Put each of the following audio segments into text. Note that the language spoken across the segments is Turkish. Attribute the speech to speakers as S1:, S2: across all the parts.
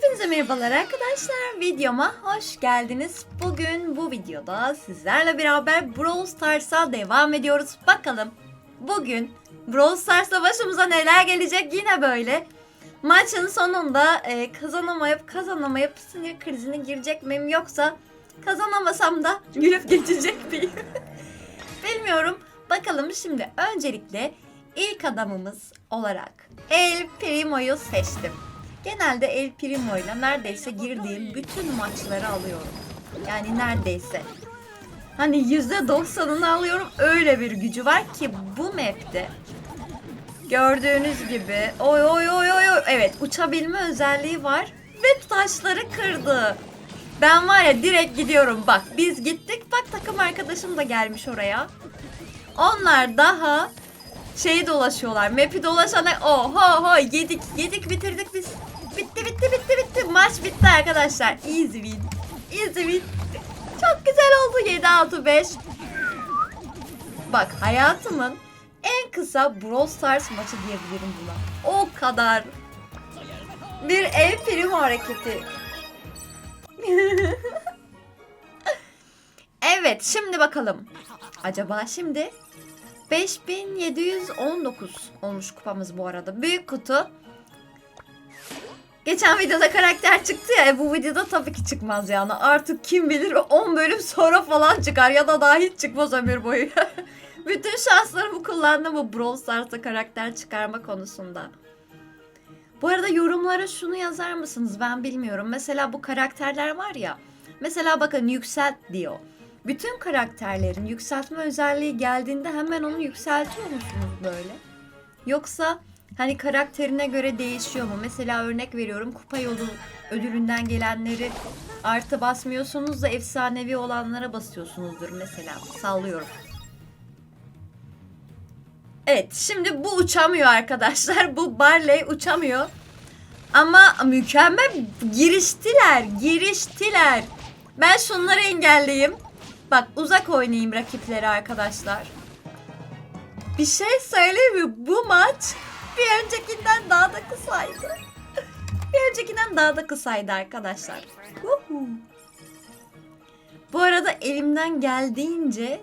S1: Hepinize merhabalar arkadaşlar. Videoma hoş geldiniz. Bugün bu videoda sizlerle beraber Brawl Stars'a devam ediyoruz. Bakalım bugün Brawl Stars'ta başımıza neler gelecek yine böyle. Maçın sonunda e, kazanamayıp kazanamayıp sinir krizine girecek miyim yoksa kazanamasam da gülüp geçecek miyim? Bilmiyorum. Bakalım şimdi öncelikle ilk adamımız olarak El Primo'yu seçtim. Genelde El Primo ile neredeyse girdiğim bütün maçları alıyorum. Yani neredeyse. Hani %90'ını alıyorum. Öyle bir gücü var ki bu map'te. Gördüğünüz gibi. Oy oy oy oy oy. Evet uçabilme özelliği var. Ve taşları kırdı. Ben var ya direkt gidiyorum. Bak biz gittik. Bak takım arkadaşım da gelmiş oraya. Onlar daha şeyi dolaşıyorlar. Map'i dolaşana oho ho yedik yedik bitirdik biz. Bitti bitti bitti bitti. Maç bitti arkadaşlar. Easy win. Easy win. Çok güzel oldu 7 6 5. Bak hayatımın en kısa Brawl Stars maçı diyebilirim buna. O kadar. Bir el primo hareketi. evet şimdi bakalım. Acaba şimdi 5719 olmuş kupamız bu arada. Büyük kutu. Geçen videoda karakter çıktı ya e, bu videoda tabii ki çıkmaz yani. Artık kim bilir 10 bölüm sonra falan çıkar ya da daha hiç çıkmaz ömür boyu. Bütün şanslarımı kullandım bu Brawl Stars'ta karakter çıkarma konusunda. Bu arada yorumlara şunu yazar mısınız ben bilmiyorum. Mesela bu karakterler var ya. Mesela bakın yükselt diyor. Bütün karakterlerin yükseltme özelliği geldiğinde hemen onu yükseltiyor musunuz böyle? Yoksa hani karakterine göre değişiyor mu? Mesela örnek veriyorum kupa yolu ödülünden gelenleri artı basmıyorsunuz da efsanevi olanlara basıyorsunuzdur mesela. Sallıyorum. Evet şimdi bu uçamıyor arkadaşlar. Bu Barley uçamıyor. Ama mükemmel giriştiler. Giriştiler. Ben şunları engelleyeyim. Bak uzak oynayayım rakipleri arkadaşlar. Bir şey söyleyeyim mi? Bu maç bir öncekinden daha da kısaydı. Bir öncekinden daha da kısaydı arkadaşlar. Huhu. Bu arada elimden geldiğince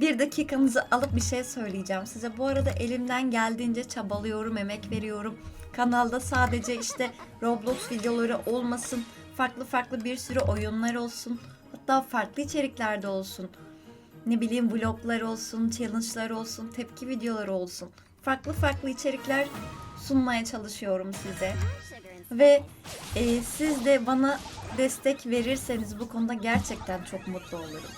S1: bir dakikanızı alıp bir şey söyleyeceğim size. Bu arada elimden geldiğince çabalıyorum, emek veriyorum. Kanalda sadece işte Roblox videoları olmasın. Farklı farklı bir sürü oyunlar olsun. Hatta farklı içeriklerde olsun. Ne bileyim vloglar olsun, challenge'lar olsun, tepki videoları olsun. Farklı farklı içerikler sunmaya çalışıyorum size. Ve e, siz de bana destek verirseniz bu konuda gerçekten çok mutlu olurum.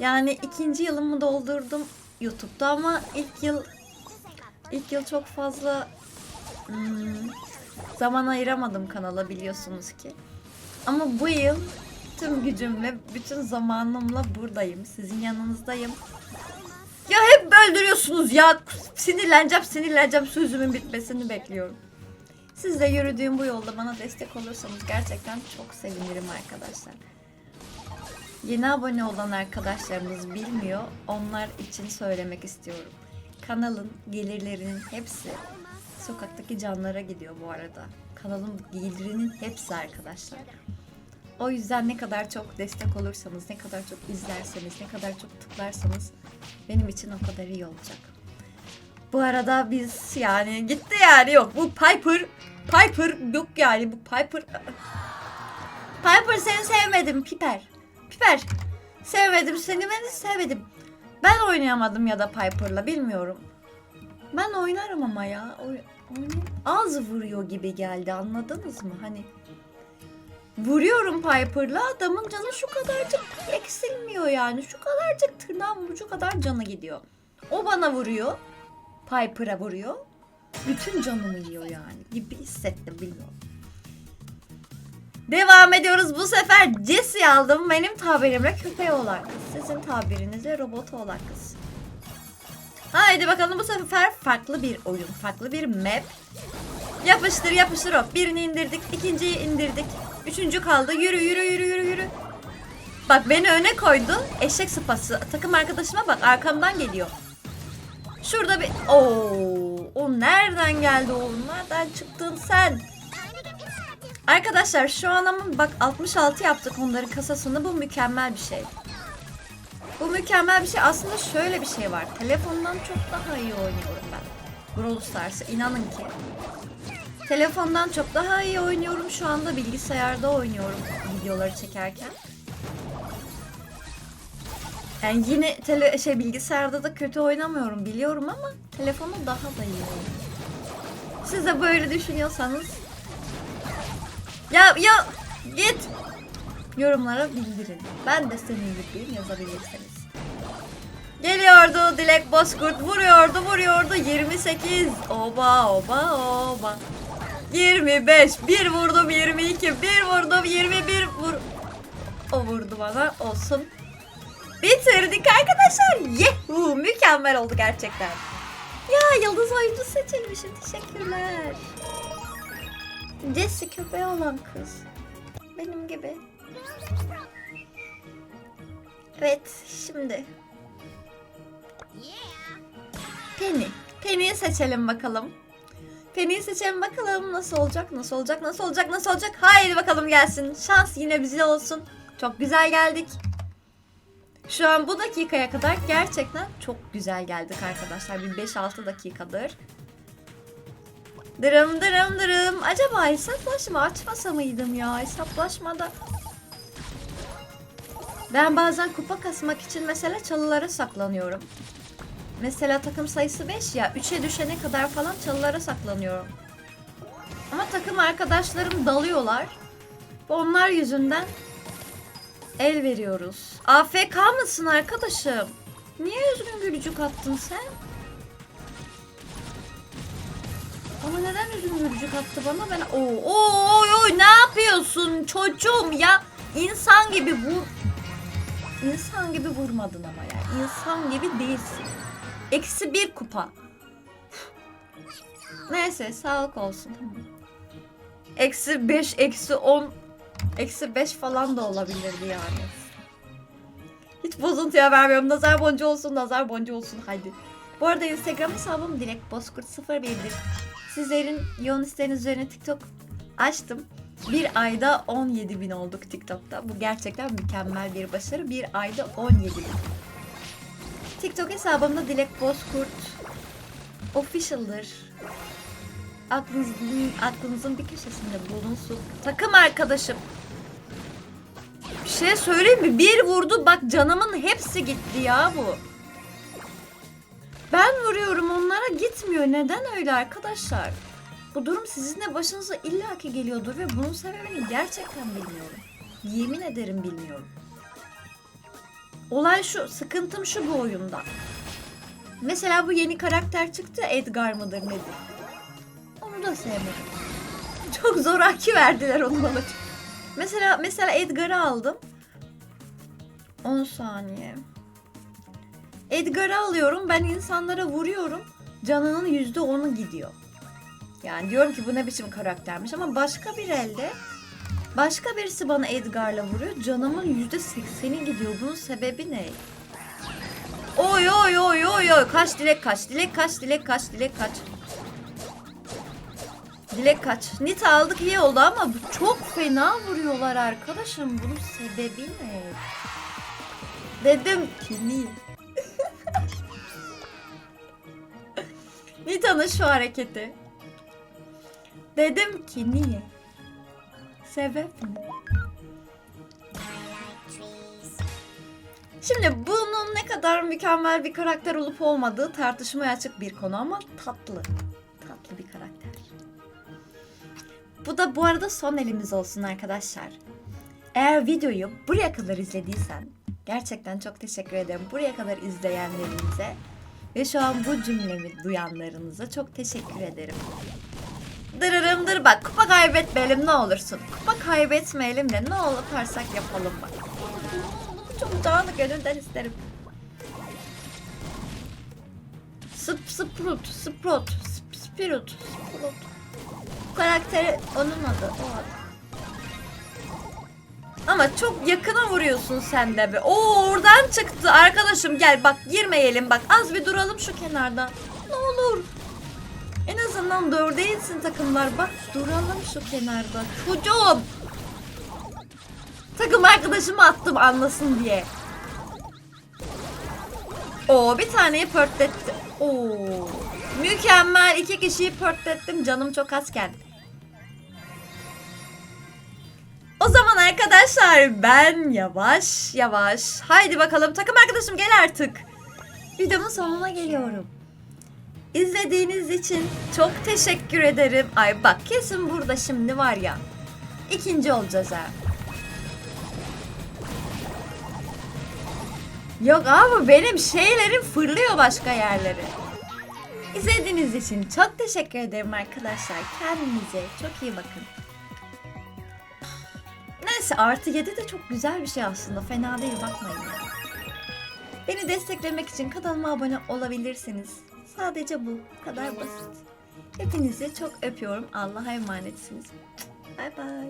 S1: Yani ikinci yılımı doldurdum YouTube'da ama ilk yıl ilk yıl çok fazla hmm, zaman ayıramadım kanala biliyorsunuz ki. Ama bu yıl tüm gücümle, bütün zamanımla buradayım. Sizin yanınızdayım. Ya hep öldürüyorsunuz ya. Sinirleneceğim, sinirleneceğim. Sözümün bitmesini bekliyorum. Siz de yürüdüğüm bu yolda bana destek olursanız gerçekten çok sevinirim arkadaşlar. Yeni abone olan arkadaşlarımız bilmiyor. Onlar için söylemek istiyorum. Kanalın gelirlerinin hepsi sokaktaki canlara gidiyor bu arada. Kanalın gelirinin hepsi arkadaşlar. O yüzden ne kadar çok destek olursanız, ne kadar çok izlerseniz, ne kadar çok tıklarsanız benim için o kadar iyi olacak. Bu arada biz yani gitti yani yok bu Piper Piper yok yani bu Piper Piper seni sevmedim Piper. Piper sevmedim seni ben sevmedim. Ben oynayamadım ya da Piper'la bilmiyorum. Ben oynarım ama ya. Oy, oynayayım. Az vuruyor gibi geldi anladınız mı? Hani vuruyorum Piper'la adamın canı şu kadarcık eksilmiyor yani. Şu kadarcık tırnağın ucu kadar canı gidiyor. O bana vuruyor. Piper'a vuruyor. Bütün canımı yiyor yani gibi hissettim bilmiyorum. Devam ediyoruz. Bu sefer Jessie aldım. Benim tabirimle köpeği olan kız. Sizin tabirinizle robotu olan kız. Haydi bakalım bu sefer farklı bir oyun. Farklı bir map. Yapıştır yapıştır hop. Birini indirdik. ikinciyi indirdik. Üçüncü kaldı. Yürü yürü yürü yürü yürü. Bak beni öne koydun. Eşek sıpası. Takım arkadaşıma bak arkamdan geliyor. Şurada bir... Oo, o nereden geldi oğlum? Nereden çıktın sen? Arkadaşlar şu an ama bak 66 yaptık onların kasasını. Bu mükemmel bir şey. Bu mükemmel bir şey. Aslında şöyle bir şey var. Telefondan çok daha iyi oynuyorum ben. Brawl Stars'ı inanın ki. Telefondan çok daha iyi oynuyorum. Şu anda bilgisayarda oynuyorum videoları çekerken. Yani yine tele şey bilgisayarda da kötü oynamıyorum biliyorum ama telefonu daha da iyi. Siz de böyle düşünüyorsanız ya ya git yorumlara bildirin. Ben de senin gibiyim yazabilirseniz. Geliyordu Dilek Bozkurt vuruyordu vuruyordu 28 oba oba oba 25 bir vurdum 22 bir vurdum 21 vur. O vurdu bana. Olsun. Bitirdik arkadaşlar. Yehu! Mükemmel oldu gerçekten. Ya yıldız oyuncu seçilmişim. Teşekkürler. Jessie köpeği olan kız. Benim gibi. Evet şimdi. Penny. Penny'yi seçelim bakalım. Penny'yi seçelim bakalım nasıl olacak, nasıl olacak, nasıl olacak, nasıl olacak. Haydi bakalım gelsin. Şans yine bize olsun. Çok güzel geldik. Şu an bu dakikaya kadar gerçekten çok güzel geldik arkadaşlar. Bir 5-6 dakikadır. Dırım dırım dırım. Acaba hesaplaşma açmasa mıydım ya? Hesaplaşmada ben bazen kupa kasmak için mesela çalılara saklanıyorum. Mesela takım sayısı 5 ya. 3'e düşene kadar falan çalılara saklanıyorum. Ama takım arkadaşlarım dalıyorlar. Onlar yüzünden el veriyoruz. AFK mısın arkadaşım? Niye üzgün gülücük attın sen? Ama neden üzgün gülücük attı bana? Ben oo oo oy ne yapıyorsun çocuğum ya? İnsan gibi vur. İnsan gibi vurmadın ama yani. İnsan gibi değilsin. Eksi bir kupa. Neyse sağlık olsun. Eksi beş, eksi on, eksi beş falan da olabilirdi yani. Hiç bozuntuya vermiyorum. Nazar boncuğu olsun, nazar boncuğu olsun. Haydi. Bu arada Instagram hesabım direkt bozkurt 01'dir. Sizlerin yoğun isteğiniz üzerine TikTok açtım. Bir ayda 17 bin olduk TikTok'ta. Bu gerçekten mükemmel bir başarı. Bir ayda 17 bin. TikTok hesabımda Dilek Bozkurt official'dır. Aklınızın, aklınızın bir köşesinde bulunsun. Takım arkadaşım. Bir şey söyleyeyim mi? Bir vurdu bak canımın hepsi gitti ya bu. Ben vuruyorum onlara gitmiyor. Neden öyle arkadaşlar? Bu durum sizin de başınıza illaki geliyordur ve bunun sebebini gerçekten bilmiyorum. Yemin ederim bilmiyorum. Olay şu, sıkıntım şu bu oyunda. Mesela bu yeni karakter çıktı Edgar mıdır nedir? Onu da sevmedim. Çok zoraki verdiler onu bana. Mesela mesela Edgar'ı aldım. 10 saniye. Edgar'ı alıyorum ben insanlara vuruyorum. Canının %10'u gidiyor. Yani diyorum ki bu ne biçim karaktermiş ama başka bir elde başka birisi bana Edgar'la vuruyor. Canımın %80'i gidiyor. Bunun sebebi ne? Oy oy oy oy oy kaç dilek kaç dilek kaç dilek kaç dilek kaç. Dilek kaç. Nita aldık iyi oldu ama çok fena vuruyorlar arkadaşım. Bunun sebebi ne? Dedim ki? Nita'nın şu hareketi. Dedim ki niye? Sebep ne? Şimdi bunun ne kadar mükemmel bir karakter olup olmadığı tartışmaya açık bir konu ama tatlı. Tatlı bir karakter. Bu da bu arada son elimiz olsun arkadaşlar. Eğer videoyu buraya kadar izlediysen gerçekten çok teşekkür ederim. Buraya kadar izleyenlerinize ve şu an bu cümlemi duyanlarınıza çok teşekkür ederim. Dırırım dır bak kupa kaybetmeyelim ne olursun. Kupa kaybetmeyelim de ne yaparsak yapalım bak. Çok canı gönülden isterim. Sp Sprout, Sprout, Sp Spirit, Sprout. Bu karakteri onun adı, o adı. Ama çok yakına vuruyorsun sen de be. Oo oradan çıktı arkadaşım gel bak girmeyelim bak az bir duralım şu kenarda. Ne olur. En azından dörde insin takımlar. Bak duralım şu kenarda. Çocuğum. Takım arkadaşımı attım anlasın diye. Oo bir taneyi pörtletti. Oo. Mükemmel iki kişiyi pörtlettim canım çok azken. O zaman arkadaşlar ben yavaş yavaş. Haydi bakalım takım arkadaşım gel artık. Videomun sonuna geliyorum. İzlediğiniz için çok teşekkür ederim. Ay bak kesin burada şimdi var ya. ikinci olacağız ha. Yok abi benim şeylerim fırlıyor başka yerlere. İzlediğiniz için çok teşekkür ederim arkadaşlar. Kendinize çok iyi bakın. Neyse artı 7 de çok güzel bir şey aslında. Fena değil bakmayın. Beni desteklemek için kanalıma abone olabilirsiniz. Sadece bu. kadar basit. Hepinizi çok öpüyorum. Allah'a emanetsiniz. Bay bay.